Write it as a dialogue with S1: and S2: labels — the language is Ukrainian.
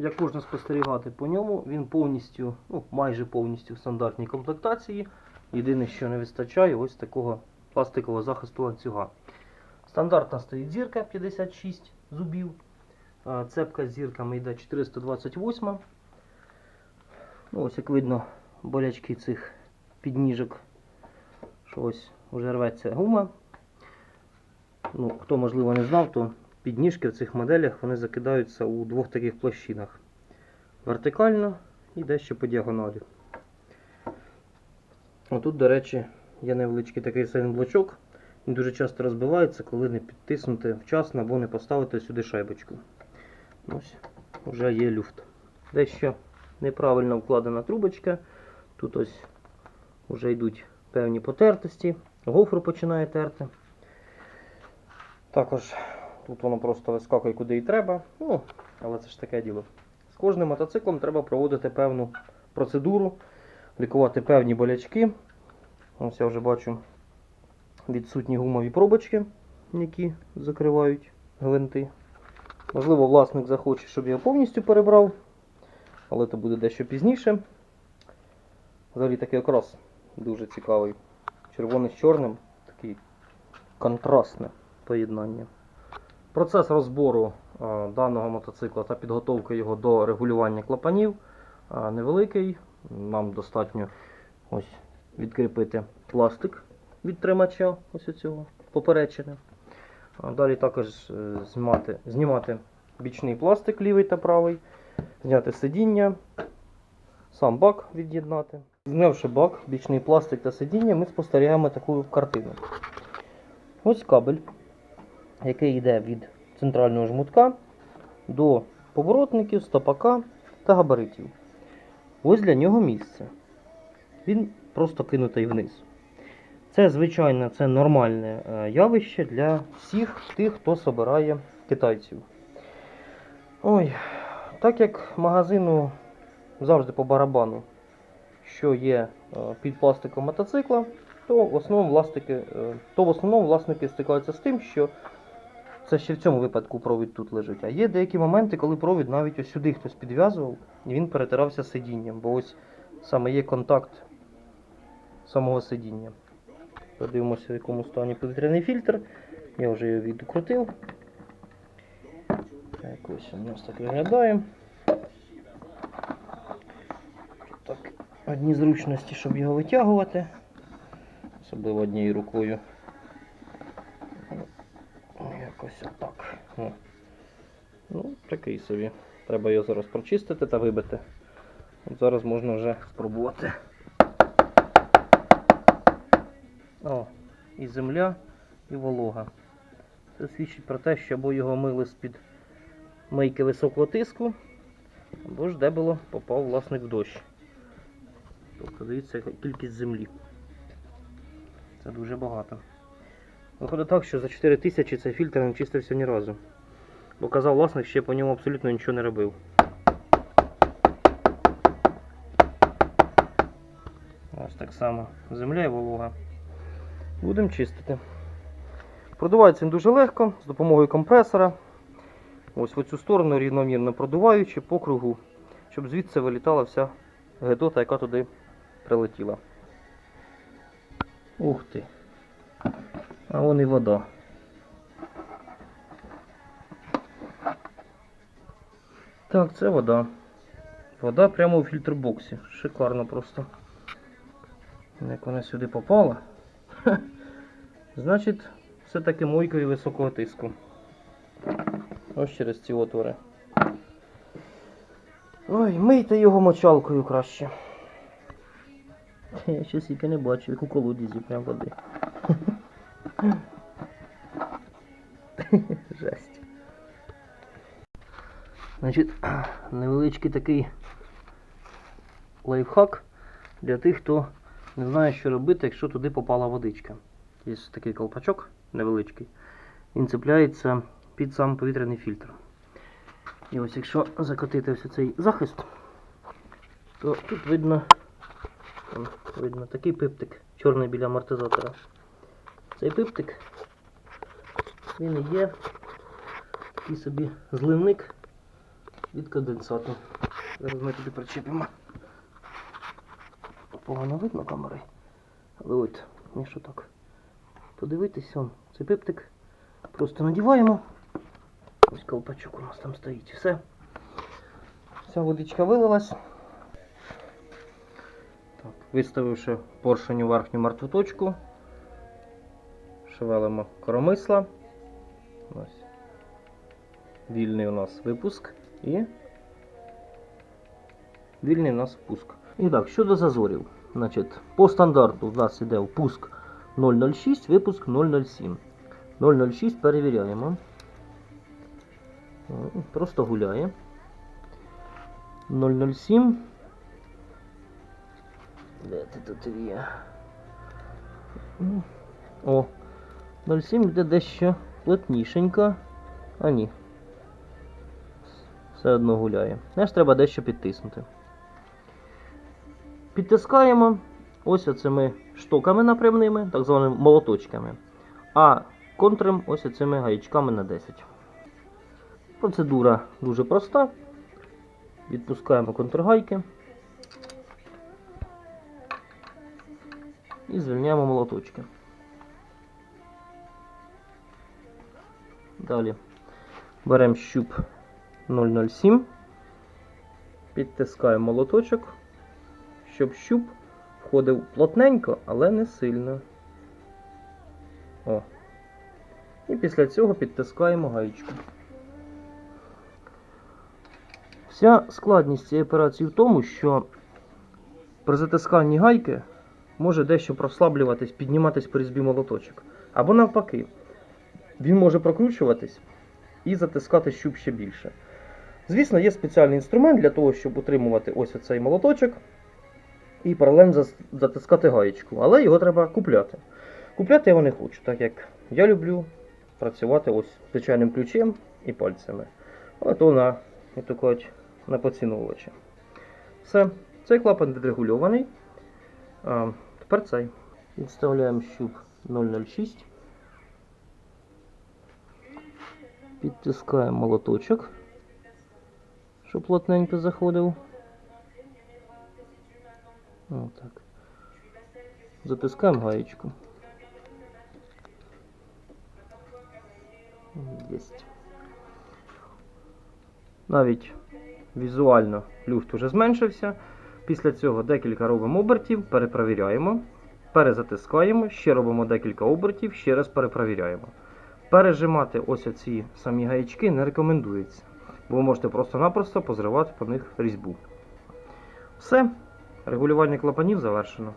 S1: як можна спостерігати по ньому, він повністю, ну майже повністю в стандартній комплектації. Єдине, що не вистачає, ось такого пластикового захисту ланцюга. Стандартна стоїть зірка 56 зубів. Цепка з зірками йде 428. Ну, ось як видно, болячки цих підніжок, що ось вже рветься гума. Ну, хто можливо не знав, то підніжки в цих моделях вони закидаються у двох таких площинах. Вертикально і дещо по діагоналі. Отут, до речі, є невеличкий такий сейнблочок. Він дуже часто розбивається, коли не підтиснути вчасно або не поставити сюди шайбочку. Ось, вже є люфт. Дещо неправильно вкладена трубочка. Тут ось вже йдуть певні потертості. Гофру починає терти. Також тут воно просто вискакує куди і треба. Ну, але це ж таке діло. З кожним мотоциклом треба проводити певну процедуру, лікувати певні болячки. Ось я вже бачу відсутні гумові пробочки, які закривають гвинти. Можливо, власник захоче, щоб я повністю перебрав, але це буде дещо пізніше. Взагалі такий окрас дуже цікавий. Червоний з чорним, такий контрастне поєднання. Процес розбору даного мотоцикла та підготовки його до регулювання клапанів невеликий. Нам достатньо ось відкріпити пластик від тримача, ось цього поперечини. Далі також е, знімати, знімати бічний пластик лівий та правий, зняти сидіння, сам бак від'єднати. Знявши бак, бічний пластик та сидіння, ми спостерігаємо таку картину. Ось кабель, який йде від центрального жмутка до поворотників, стопака та габаритів. Ось для нього місце. Він просто кинутий вниз. Це, звичайно, це нормальне е, явище для всіх тих, хто собирає китайців. Ой, так як магазину завжди по барабану, що є е, під пластиком мотоцикла, то в основному власники, е, то в основному власники стикаються з тим, що це ще в цьому випадку провід тут лежить. А є деякі моменти, коли провід навіть ось сюди хтось підв'язував, і він перетирався сидінням, бо ось саме є контакт самого сидіння. Подивимося, в якому стані повітряний фільтр. Я вже його відкрутив. Так, ось у нас так виглядає. Так, одні зручності, щоб його витягувати. Особливо однією рукою. Якось отак. О. Ну, такий собі. Треба його зараз прочистити та вибити. От зараз можна вже спробувати. О, і земля, і волога. Це свідчить про те, що або його мили з-під мийки високого тиску, або ж де було попав власник в дощ. Тобто дивіться, кількість землі. Це дуже багато. Виходить так, що за 4 тисячі цей фільтр не чистився ні разу. Бо казав власник, я по ньому абсолютно нічого не робив. Ось так само земля і волога. Будемо чистити. Продувається він дуже легко з допомогою компресора. Ось в цю сторону рівномірно продуваючи по кругу, щоб звідси вилітала вся гедота, яка туди прилетіла. Ух ти. А вон і вода. Так, це вода. Вода прямо у фільтрбоксі. Шикарно просто. Як вона сюди попала. Значить, все-таки мойкою високого тиску. Ось через ці отвори. Ой, мийте його мочалкою краще. Я щось яке не бачу, як у колодязі прям води. Жесть. Значить, невеличкий такий лайфхак для тих, хто не знає, що робити, якщо туди попала водичка. Є такий колпачок невеличкий. Він цепляється під сам повітряний фільтр. І ось якщо закотити ось цей захист, то тут видно, видно такий пиптик чорний біля амортизатора. Цей пиптик, він і є такий собі зливник від конденсату. Зараз ми туди причепимо. Погано видно камери. Але от, якщо так подивитись, он, цей пиптик просто надіваємо. Ось колпачок у нас там стоїть. Все. Вся водичка вилилась. Так, виставивши поршень у верхню мертву точку. Шевелимо коромисла. Ось. Вільний у нас випуск і вільний у нас впуск. І так, щодо зазорів. Значить, по стандарту у нас іде впуск 006, випуск 007. 006 перевіряємо. Просто гуляє. 007. Де ти тут є? О, 0,7 йде дещо плотнішенько. А ні. Все одно гуляє. Знаєш, треба дещо підтиснути. Підтискаємо ось оцими штоками напрямними, так званими молоточками. А контрим ось оцими гаячками на 10. Процедура дуже проста. Відпускаємо контргайки. І звільняємо молоточки. Далі беремо щуп 007, підтискаємо молоточок, щоб щуп входив плотненько, але не сильно. О. І після цього підтискаємо гаєчку. Вся складність цієї операції в тому, що при затисканні гайки може дещо прослаблюватись, підніматись по різьбі молоточок. Або навпаки, він може прокручуватись і затискати щуп ще більше. Звісно, є спеціальний інструмент для того, щоб утримувати ось оцей молоточок і паралельно затискати гаєчку, але його треба купляти. Купляти я його не хочу, так як я люблю працювати ось звичайним ключем і пальцями. А то на, як то кажуть, на поціновувача. Все, цей клапан відрегульований. А, тепер цей. Відставляємо щуп 006. Підтискаємо молоточок, щоб плотненько заходив. Отак. Затискаємо гаєчку. Єсть. Навіть візуально люфт уже зменшився. Після цього декілька робимо обертів, перепровіряємо, перезатискаємо, ще робимо декілька обертів, ще раз перепровіряємо. Пережимати ось оці самі гаячки не рекомендується, бо ви можете просто-напросто позривати по них різьбу. Все, регулювання клапанів завершено.